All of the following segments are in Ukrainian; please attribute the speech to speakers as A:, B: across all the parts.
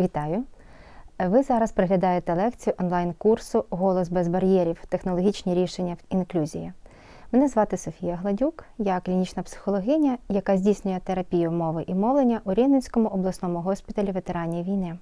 A: Вітаю! Ви зараз приглядаєте лекцію онлайн-курсу Голос без бар'єрів. Технологічні рішення в інклюзії. Мене звати Софія Гладюк, я клінічна психологиня, яка здійснює терапію мови і мовлення у Рівненському обласному госпіталі ветеранів війни.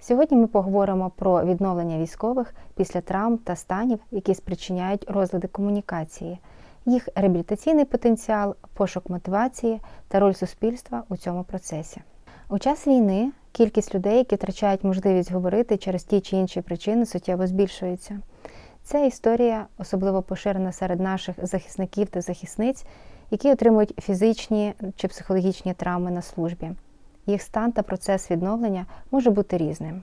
A: Сьогодні ми поговоримо про відновлення військових після травм та станів, які спричиняють розлади комунікації, їх реабілітаційний потенціал, пошук мотивації та роль суспільства у цьому процесі. У час війни кількість людей, які втрачають можливість говорити через ті чи інші причини, суттєво збільшується. Ця історія особливо поширена серед наших захисників та захисниць, які отримують фізичні чи психологічні травми на службі. Їх стан та процес відновлення може бути різним.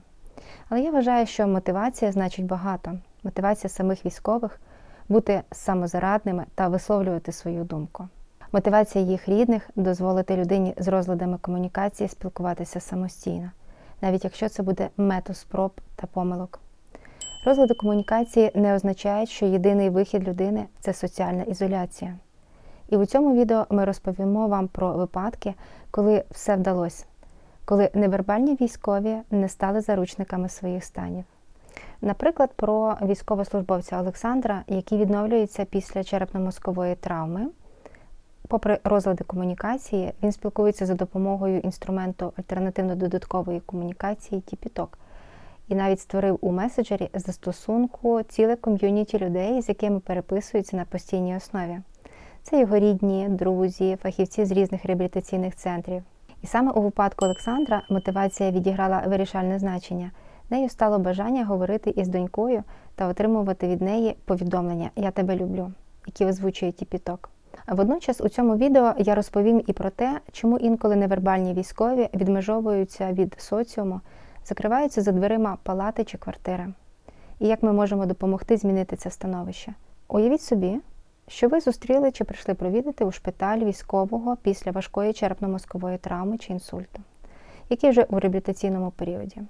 A: Але я вважаю, що мотивація значить багато. Мотивація самих військових бути самозарадними та висловлювати свою думку. Мотивація їх рідних дозволити людині з розладами комунікації спілкуватися самостійно, навіть якщо це буде метод спроб та помилок. Розлади комунікації не означають, що єдиний вихід людини це соціальна ізоляція. І у цьому відео ми розповімо вам про випадки, коли все вдалося, коли невербальні військові не стали заручниками своїх станів. Наприклад, про військовослужбовця Олександра, який відновлюється після черепно-мозкової травми. Попри розлади комунікації, він спілкується за допомогою інструменту альтернативно-додаткової комунікації Тіпіток і навіть створив у меседжері застосунку ціле ком'юніті людей, з якими переписуються на постійній основі. Це його рідні, друзі, фахівці з різних реабілітаційних центрів. І саме у випадку Олександра мотивація відіграла вирішальне значення. Нею стало бажання говорити із донькою та отримувати від неї повідомлення Я тебе люблю, які озвучує Тіпіток. Водночас у цьому відео я розповім і про те, чому інколи невербальні військові відмежовуються від соціуму, закриваються за дверима палати чи квартири, і як ми можемо допомогти змінити це становище. Уявіть собі, що ви зустріли чи прийшли провідати у шпиталь військового після важкої черепно-мозкової травми чи інсульту, який вже у реабілітаційному періоді.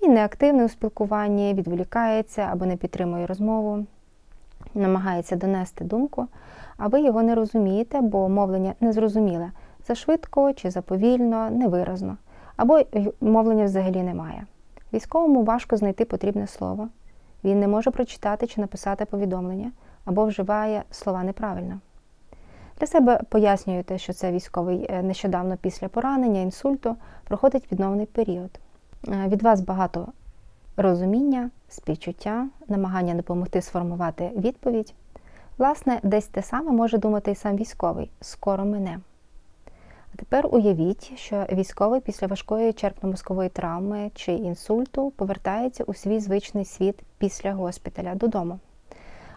A: І неактивний у спілкуванні, відволікається або не підтримує розмову, намагається донести думку, а ви його не розумієте, бо мовлення незрозуміле, зашвидко чи заповільно, невиразно, або мовлення взагалі немає. Військовому важко знайти потрібне слово. Він не може прочитати чи написати повідомлення, або вживає слова неправильно. Для себе пояснюєте, що це військовий нещодавно після поранення, інсульту проходить відновний період. Від вас багато розуміння, співчуття, намагання допомогти сформувати відповідь. Власне, десь те саме може думати і сам військовий скоро мене. А тепер уявіть, що військовий після важкої черпно-мозкової травми чи інсульту повертається у свій звичний світ після госпіталя додому.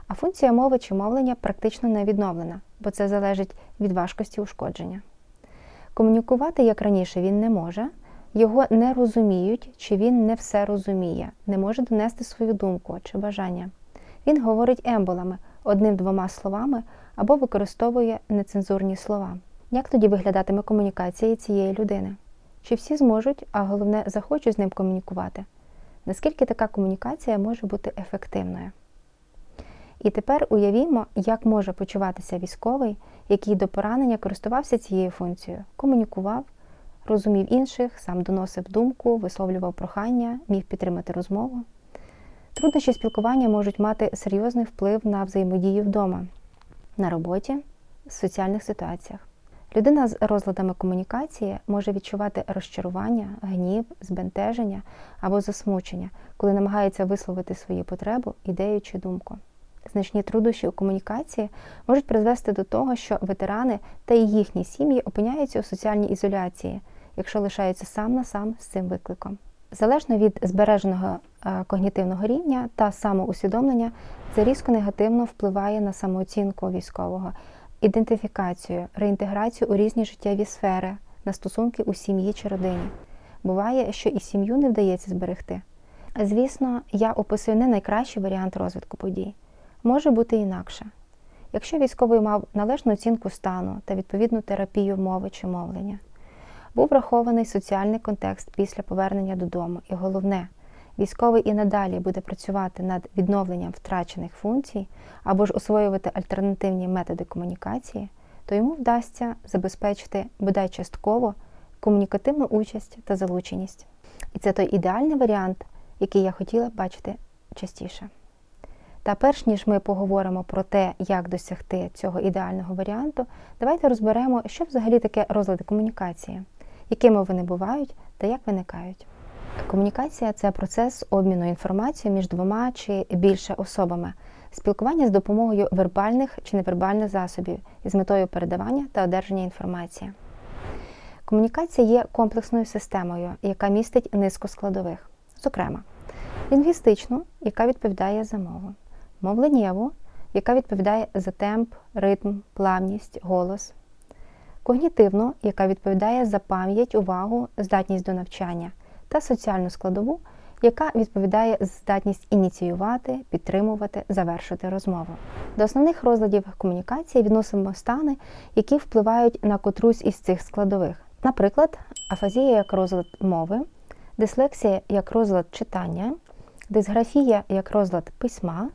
A: А функція мови чи мовлення практично не відновлена, бо це залежить від важкості ушкодження. Комунікувати, як раніше, він не може, його не розуміють, чи він не все розуміє, не може донести свою думку чи бажання. Він говорить емболами, одним-двома словами або використовує нецензурні слова. Як тоді виглядатиме комунікація цієї людини? Чи всі зможуть, а головне, захочуть з ним комунікувати? Наскільки така комунікація може бути ефективною? І тепер уявімо, як може почуватися військовий, який до поранення користувався цією функцією, комунікував, розумів інших, сам доносив думку, висловлював прохання, міг підтримати розмову. Труднощі спілкування можуть мати серйозний вплив на взаємодію вдома, на роботі, в соціальних ситуаціях. Людина з розладами комунікації може відчувати розчарування, гнів, збентеження або засмучення, коли намагається висловити свою потребу, ідею чи думку. Значні труднощі у комунікації можуть призвести до того, що ветерани та їхні сім'ї опиняються у соціальній ізоляції, якщо лишаються сам на сам з цим викликом. Залежно від збереженого когнітивного рівня та самоусвідомлення, це різко негативно впливає на самооцінку військового, ідентифікацію, реінтеграцію у різні життєві сфери, на стосунки у сім'ї чи родині. Буває, що і сім'ю не вдається зберегти. Звісно, я описую не найкращий варіант розвитку подій. Може бути інакше. Якщо військовий мав належну оцінку стану та відповідну терапію мови чи мовлення, був врахований соціальний контекст після повернення додому, і головне, військовий і надалі буде працювати над відновленням втрачених функцій або ж освоювати альтернативні методи комунікації, то йому вдасться забезпечити бодай частково комунікативну участь та залученість. І це той ідеальний варіант, який я хотіла б бачити частіше. Та перш ніж ми поговоримо про те, як досягти цього ідеального варіанту, давайте розберемо, що взагалі таке розлади комунікації, якими вони бувають та як виникають. Комунікація це процес обміну інформацією між двома чи більше особами, спілкування з допомогою вербальних чи невербальних засобів із метою передавання та одержання інформації. Комунікація є комплексною системою, яка містить низку складових, зокрема, лінгвістичну, яка відповідає за мову, мовленнєву, яка відповідає за темп, ритм, плавність, голос, когнітивну, яка відповідає за пам'ять, увагу, здатність до навчання, та соціальну складову, яка відповідає за здатність ініціювати, підтримувати, завершити розмову. До основних розладів комунікації відносимо стани, які впливають на котрусь із цих складових. Наприклад, афазія як розлад мови, дислексія як розлад читання, дисграфія як розлад письма,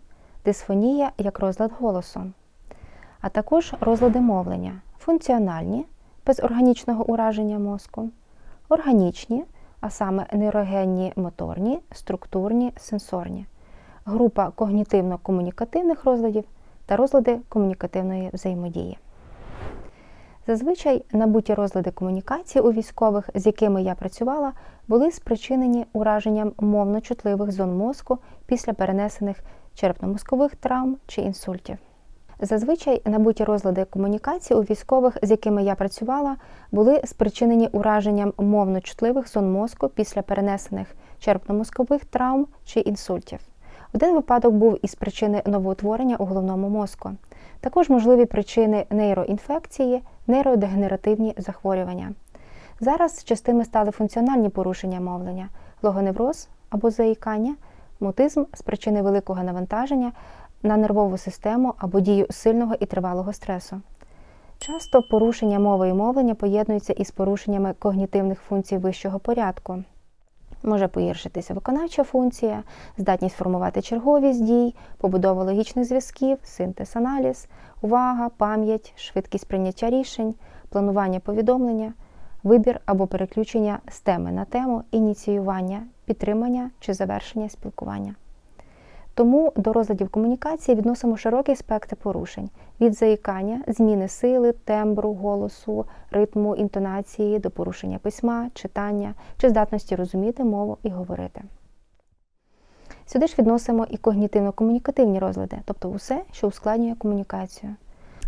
A: дисфонія як розлад голосу, а також розлади мовлення, функціональні без органічного ураження мозку, органічні, а саме нейрогенні моторні, структурні, сенсорні, група когнітивно-комунікативних розладів та розлади комунікативної взаємодії. Зазвичай набуті розлади комунікації у військових, з якими я працювала, були спричинені ураженням мовно-чутливих зон мозку після перенесених черепно-мозкових травм чи інсультів. Зазвичай набуті розлади комунікації у військових, з якими я працювала, були спричинені ураженням мовно-чутливих зон мозку після перенесених черепно-мозкових травм чи інсультів. Один випадок був із причини новоутворення у головному мозку. Також можливі причини нейроінфекції, нейродегенеративні захворювання. Зараз частими стали функціональні порушення мовлення, логоневроз або заїкання, мутизм з причини великого навантаження на нервову систему або дію сильного і тривалого стресу. Часто порушення мови і мовлення поєднуються із порушеннями когнітивних функцій вищого порядку. Може погіршитися виконавча функція, здатність формувати черговість дій, побудова логічних зв'язків, синтез аналіз, увага, пам'ять, швидкість прийняття рішень, планування повідомлення, вибір або переключення з теми на тему, ініціювання, підтримання чи завершення спілкування. Тому до розладів комунікації відносимо широкий спектр порушень від заїкання, зміни сили, тембру, голосу, ритму, інтонації до порушення письма, читання чи здатності розуміти мову і говорити. Сюди ж відносимо і когнітивно-комунікативні розлади, тобто усе, що ускладнює комунікацію.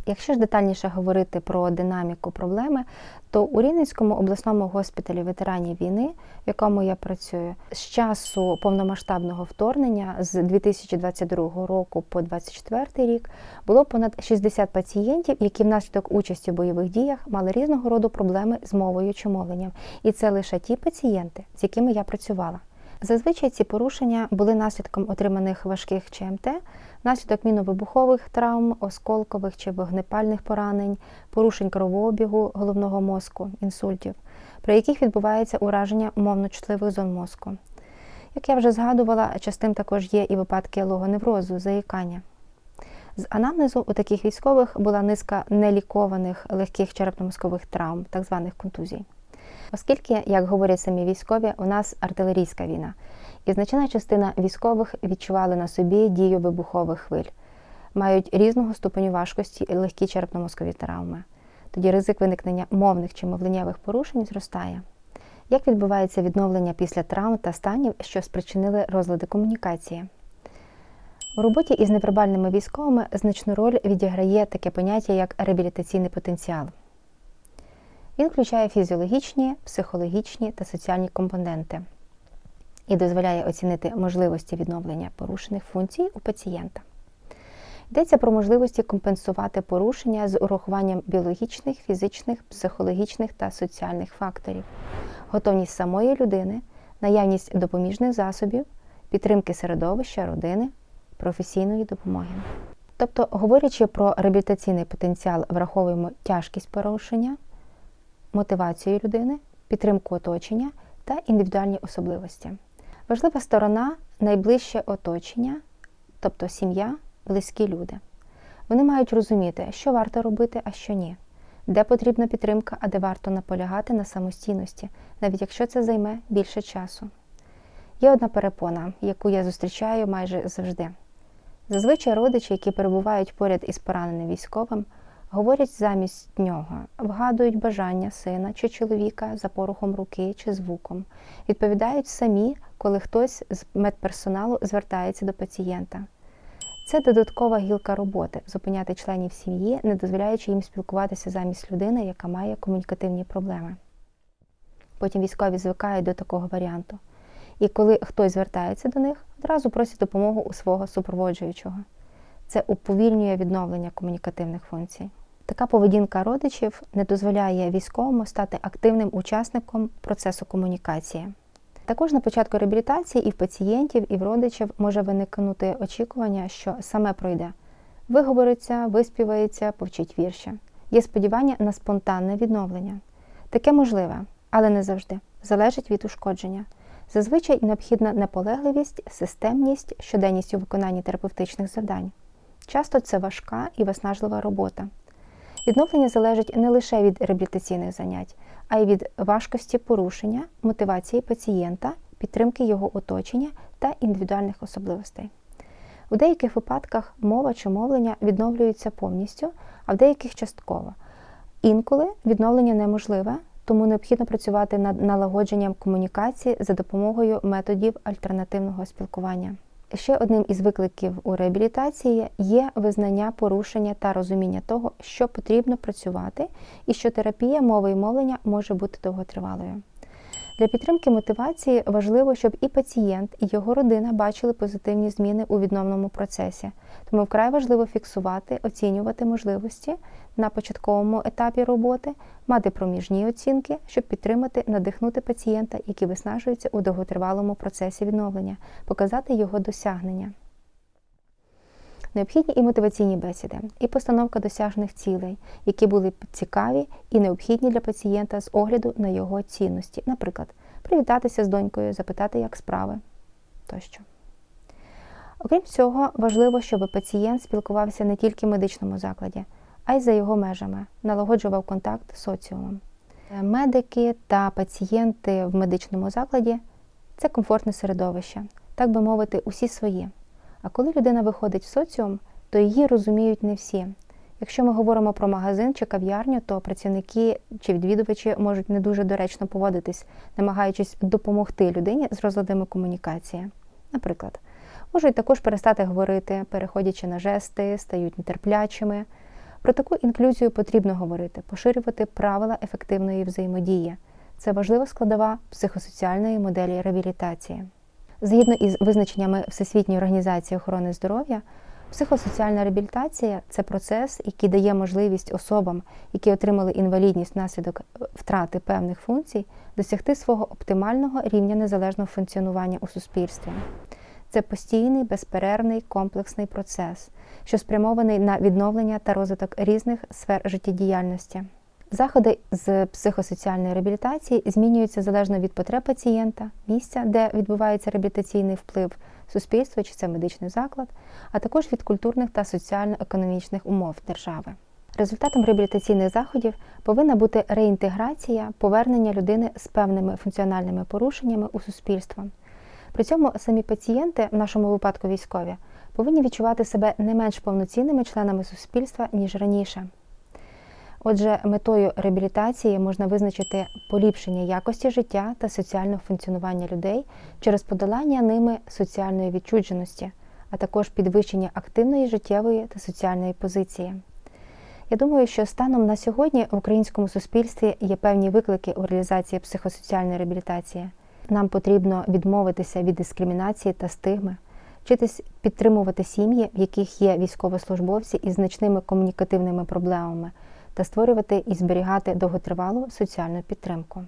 A: Якщо ж детальніше говорити про динаміку проблеми, то у Рівненському обласному госпіталі ветеранів війни, в якому я працюю, з часу повномасштабного вторгнення з 2022 року по 2024 рік було понад 60 пацієнтів, які внаслідок участі в бойових діях мали різного роду проблеми з мовою чи мовленням. І це лише ті пацієнти, з якими я працювала. Зазвичай ці порушення були наслідком отриманих важких ЧМТ, внаслідок міновибухових травм, осколкових чи вогнепальних поранень, порушень кровообігу головного мозку, інсультів, при яких відбувається ураження мовно-чутливих зон мозку. Як я вже згадувала, частим також є і випадки логоневрозу, заїкання. З анамнезу у таких військових була низка нелікованих легких черепно-мозкових травм, так званих контузій. Оскільки, як говорять самі військові, у нас артилерійська війна, і значна частина військових відчували на собі дію вибухових хвиль, мають різного ступеню важкості і легкі черепно-мозкові травми. Тоді ризик виникнення мовних чи мовленнєвих порушень зростає. Як відбувається відновлення після травм та станів, що спричинили розлади комунікації? У роботі із невербальними військовими значну роль відіграє таке поняття, як реабілітаційний потенціал. Він включає фізіологічні, психологічні та соціальні компоненти і дозволяє оцінити можливості відновлення порушених функцій у пацієнта. Йдеться про можливості компенсувати порушення з урахуванням біологічних, фізичних, психологічних та соціальних факторів, готовність самої людини, наявність допоміжних засобів, підтримки середовища, родини, професійної допомоги. Тобто, говорячи про реабілітаційний потенціал, враховуємо тяжкість порушення, мотивацію людини, підтримку оточення та індивідуальні особливості. Важлива сторона найближче оточення, тобто сім'я, близькі люди. Вони мають розуміти, що варто робити, а що ні. де потрібна підтримка, а де варто наполягати на самостійності, навіть якщо це займе більше часу. Є одна перепона, яку я зустрічаю майже завжди. Зазвичай родичі, які перебувають поряд із пораненим військовим, говорять замість нього, вгадують бажання сина чи чоловіка за порухом руки чи звуком, відповідають самі, коли хтось з медперсоналу звертається до пацієнта. Це додаткова гілка роботи зупиняти членів сім'ї, не дозволяючи їм спілкуватися замість людини, яка має комунікативні проблеми. Потім військові звикають до такого варіанту. І коли хтось звертається до них, одразу просять допомогу у свого супроводжуючого. Це уповільнює відновлення комунікативних функцій. Така поведінка родичів не дозволяє військовому стати активним учасником процесу комунікації. Також на початку реабілітації і в пацієнтів, і в родичів може виникнути очікування, що саме пройде. Виговориться, виспівається, повчить вірші. Є сподівання на спонтанне відновлення. Таке можливе, але не завжди. Залежить від ушкодження. Зазвичай необхідна наполегливість, системність, щоденність у виконанні терапевтичних завдань. Часто це важка і виснажлива робота. Відновлення залежить не лише від реабілітаційних занять, а й від важкості порушення, мотивації пацієнта, підтримки його оточення та індивідуальних особливостей. У деяких випадках мова чи мовлення відновлюються повністю, а в деяких частково. Інколи відновлення неможливе, тому необхідно працювати над налагодженням комунікації за допомогою методів альтернативного спілкування. Ще одним із викликів у реабілітації є визнання порушення та розуміння того, що потрібно працювати, і що терапія мови і мовлення може бути довготривалою. Для підтримки мотивації важливо, щоб і пацієнт, і його родина бачили позитивні зміни у відновному процесі. Тому вкрай важливо фіксувати, оцінювати можливості на початковому етапі роботи, мати проміжні оцінки, щоб підтримати, надихнути пацієнта, який виснажується у довготривалому процесі відновлення, показати його досягнення. Необхідні і мотиваційні бесіди, і постановка досяжних цілей, які були цікаві і необхідні для пацієнта з огляду на його цінності. Наприклад, привітатися з донькою, запитати, як справи тощо. Окрім цього, важливо, щоб пацієнт спілкувався не тільки в медичному закладі, а й за його межами, налагоджував контакт з соціумом. Медики та пацієнти в медичному закладі це комфортне середовище, так би мовити, усі свої. А коли людина виходить в соціум, то її розуміють не всі. Якщо ми говоримо про магазин чи кав'ярню, то працівники чи відвідувачі можуть не дуже доречно поводитись, намагаючись допомогти людині з розладами комунікації. Наприклад, можуть також перестати говорити, переходячи на жести, стають нетерплячими. Про таку інклюзію потрібно говорити, поширювати правила ефективної взаємодії. Це важлива складова психосоціальної моделі реабілітації. Згідно із визначеннями Всесвітньої організації охорони здоров'я, психосоціальна реабілітація це процес, який дає можливість особам, які отримали інвалідність внаслідок втрати певних функцій, досягти свого оптимального рівня незалежного функціонування у суспільстві. Це постійний, безперервний комплексний процес, що спрямований на відновлення та розвиток різних сфер життєдіяльності. Заходи з психосоціальної реабілітації змінюються залежно від потреб пацієнта, місця, де відбувається реабілітаційний вплив суспільства чи це медичний заклад, а також від культурних та соціально-економічних умов держави. Результатом реабілітаційних заходів повинна бути реінтеграція, повернення людини з певними функціональними порушеннями у суспільство. При цьому самі пацієнти, в нашому випадку військові, повинні відчувати себе не менш повноцінними членами суспільства, ніж раніше. Отже, метою реабілітації можна визначити поліпшення якості життя та соціального функціонування людей через подолання ними соціальної відчудженості, а також підвищення активної життєвої та соціальної позиції. Я думаю, що станом на сьогодні в українському суспільстві є певні виклики у реалізації психосоціальної реабілітації. Нам потрібно відмовитися від дискримінації та стигми, вчитись підтримувати сім'ї, в яких є військовослужбовці із значними комунікативними проблемами, та створювати і зберігати довготривалу соціальну підтримку.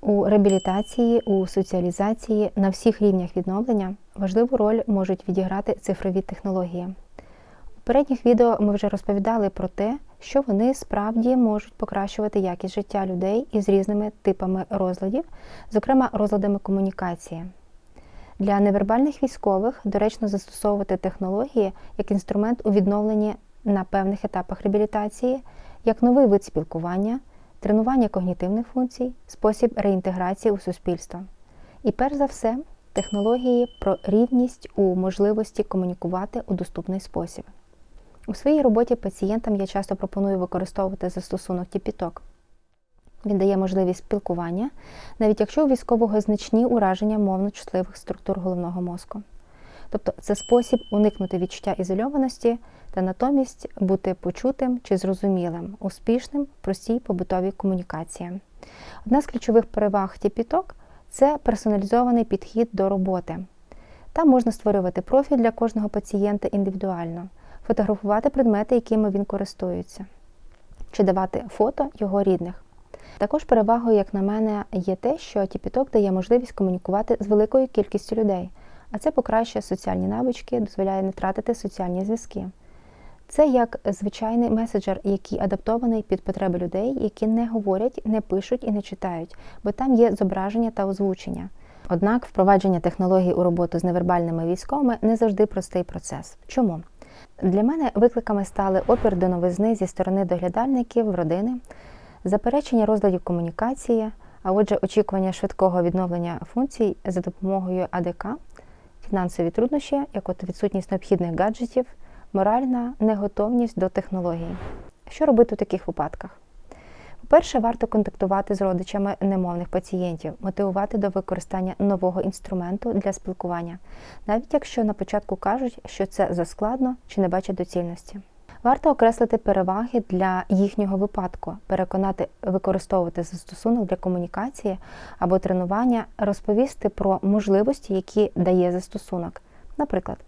A: У реабілітації, у соціалізації на всіх рівнях відновлення важливу роль можуть відіграти цифрові технології. У передніх відео ми вже розповідали про те, що вони справді можуть покращувати якість життя людей із різними типами розладів, зокрема розладами комунікації. Для невербальних військових доречно застосовувати технології як інструмент у відновленні на певних етапах реабілітації, як новий вид спілкування, тренування когнітивних функцій, спосіб реінтеграції у суспільство. І перш за все, технології про рівність у можливості комунікувати у доступний спосіб. У своїй роботі пацієнтам я часто пропоную використовувати застосунок Тіпіток. Він дає можливість спілкування, навіть якщо у військового значні ураження мовно-чутливих структур головного мозку. Тобто це спосіб уникнути відчуття ізольованості та натомість бути почутим чи зрозумілим, успішним, простій побутовій комунікації. Одна з ключових переваг Тіпіток це персоналізований підхід до роботи. Там можна створювати профіль для кожного пацієнта індивідуально, фотографувати предмети, якими він користується, чи давати фото його рідних. Також перевагою, як на мене, є те, що Тіпіток дає можливість комунікувати з великою кількістю людей, а це покращує соціальні навички, дозволяє не втратити соціальні зв'язки. Це як звичайний меседжер, який адаптований під потреби людей, які не говорять, не пишуть і не читають, бо там є зображення та озвучення. Однак впровадження технологій у роботу з невербальними військовими не завжди простий процес. Чому? Для мене викликами стали опір до новизни зі сторони доглядальників, родини, заперечення розладів комунікації, а отже, очікування швидкого відновлення функцій за допомогою АДК, фінансові труднощі, як от відсутність необхідних гаджетів, моральна неготовність до технологій. Що робити у таких випадках? По-перше, варто контактувати з родичами немовних пацієнтів, мотивувати до використання нового інструменту для спілкування, навіть якщо на початку кажуть, що це заскладно чи не бачать доцільності. Варто окреслити переваги для їхнього випадку, переконати використовувати застосунок для комунікації або тренування, розповісти про можливості, які дає застосунок. Наприклад,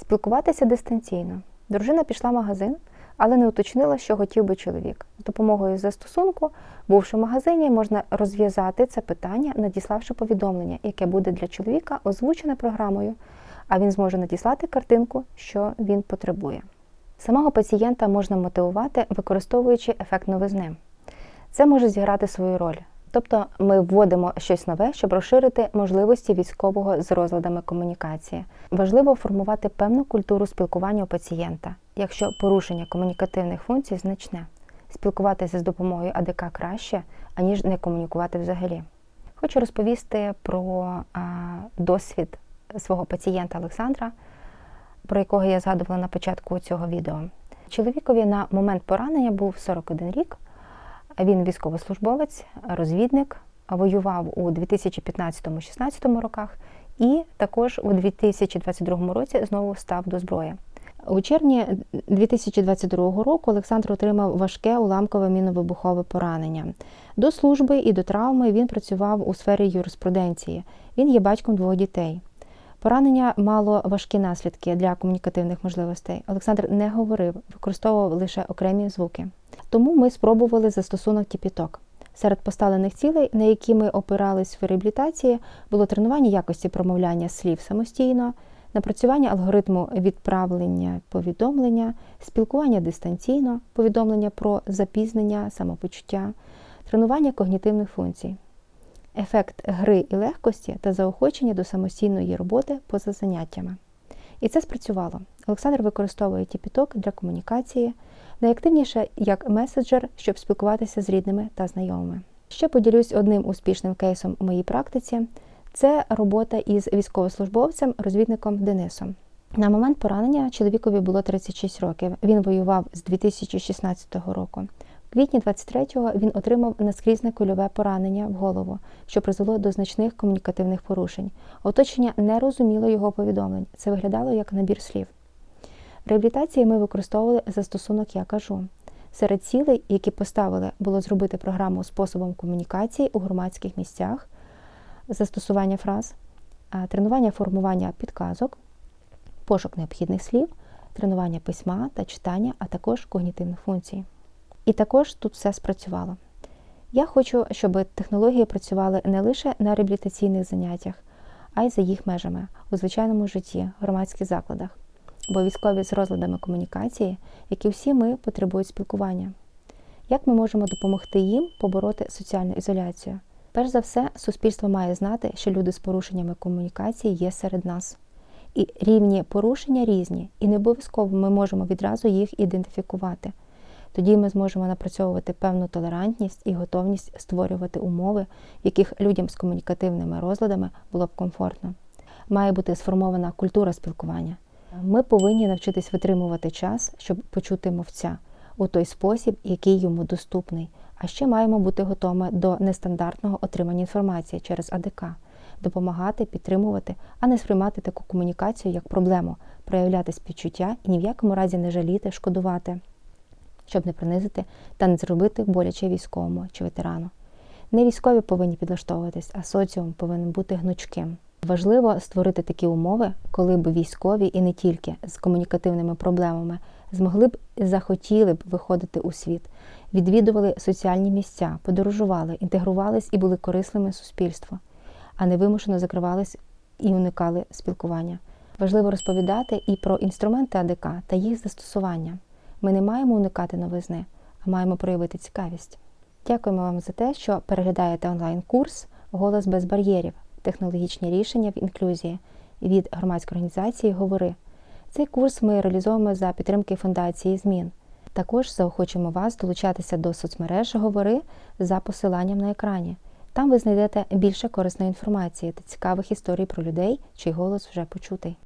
A: спілкуватися дистанційно. Дружина пішла в магазин, але не уточнила, що хотів би чоловік. З допомогою застосунку, бувши в магазині, можна розв'язати це питання, надіславши повідомлення, яке буде для чоловіка озвучене програмою, а він зможе надіслати картинку, що він потребує. Самого пацієнта можна мотивувати, використовуючи ефект новизни. Це може зіграти свою роль. Тобто ми вводимо щось нове, щоб розширити можливості військового з розладами комунікації. Важливо формувати певну культуру спілкування у пацієнта, якщо порушення комунікативних функцій значне. Спілкуватися з допомогою АДК краще, аніж не комунікувати взагалі. Хочу розповісти про а, досвід свого пацієнта Олександра, про якого я згадувала на початку цього відео. Чоловікові на момент поранення був 41 рік. Він військовослужбовець, розвідник, воював у 2015-16 роках і також у 2022 році знову став до зброї. У червні 2022 року Олександр отримав важке уламкове міновибухове поранення. До служби і до травми він працював у сфері юриспруденції. Він є батьком двох дітей. Поранення мало важкі наслідки для комунікативних можливостей. Олександр не говорив, використовував лише окремі звуки. Тому ми спробували застосунок Тіпіток. Серед поставлених цілей, на які ми опирались в реабілітації, було тренування якості промовляння слів самостійно, напрацювання алгоритму відправлення повідомлення, спілкування дистанційно, повідомлення про запізнення, самопочуття, тренування когнітивних функцій, ефект гри і легкості та заохочення до самостійної роботи поза заняттями. І це спрацювало. Олександр використовує Тіпіток для комунікації найактивніше як меседжер, щоб спілкуватися з рідними та знайомими. Ще поділюсь одним успішним кейсом у моїй практиці. Це робота із військовослужбовцем, розвідником Денисом. На момент поранення чоловікові було 36 років. Він воював з 2016 року. Квітні 23-го він отримав наскрізне кульове поранення в голову, що призвело до значних комунікативних порушень. Оточення не розуміло його повідомлень. Це виглядало як набір слів. Реабілітації ми використовували застосунок Я кажу. Серед цілей, які поставили, було зробити програму способом комунікації у громадських місцях, застосування фраз, тренування формування підказок, пошук необхідних слів, тренування письма та читання, а також когнітивних функцій. І також тут все спрацювало. Я хочу, щоб технології працювали не лише на реабілітаційних заняттях, а й за їх межами у звичайному житті, громадських закладах бо військові з розладами комунікації, як і всі ми, потребують спілкування. Як ми можемо допомогти їм побороти соціальну ізоляцію? Перш за все, суспільство має знати, що люди з порушеннями комунікації є серед нас. І рівні порушення різні, і не обов'язково ми можемо відразу їх ідентифікувати. Тоді ми зможемо напрацьовувати певну толерантність і готовність створювати умови, в яких людям з комунікативними розладами було б комфортно. Має бути сформована культура спілкування. Ми повинні навчитись витримувати час, щоб почути мовця у той спосіб, який йому доступний. А ще маємо бути готовими до нестандартного отримання інформації через АДК, допомагати, підтримувати, а не сприймати таку комунікацію як проблему, проявляти співчуття і ні в якому разі не жаліти, шкодувати, щоб не принизити та не зробити боляче військовому чи ветерану. Не військові повинні підлаштовуватись, а соціум повинен бути гнучким. Важливо створити такі умови, коли б військові і не тільки з комунікативними проблемами змогли б захотіли б виходити у світ, відвідували соціальні місця, подорожували, інтегрувались і були корисними суспільству, а не вимушено закривались і уникали спілкування. Важливо розповідати і про інструменти АДК та їх застосування. Ми не маємо уникати новизни, а маємо проявити цікавість. Дякуємо вам за те, що переглядаєте онлайн-курс Голос без бар'єрів. Технологічні рішення в інклюзії від громадської організації Говори. Цей курс ми реалізовуємо за підтримки фундації Змін. Також заохочуємо вас долучатися до соцмереж Говори за посиланням на екрані. Там ви знайдете більше корисної інформації та цікавих історій про людей, чий голос вже почутий.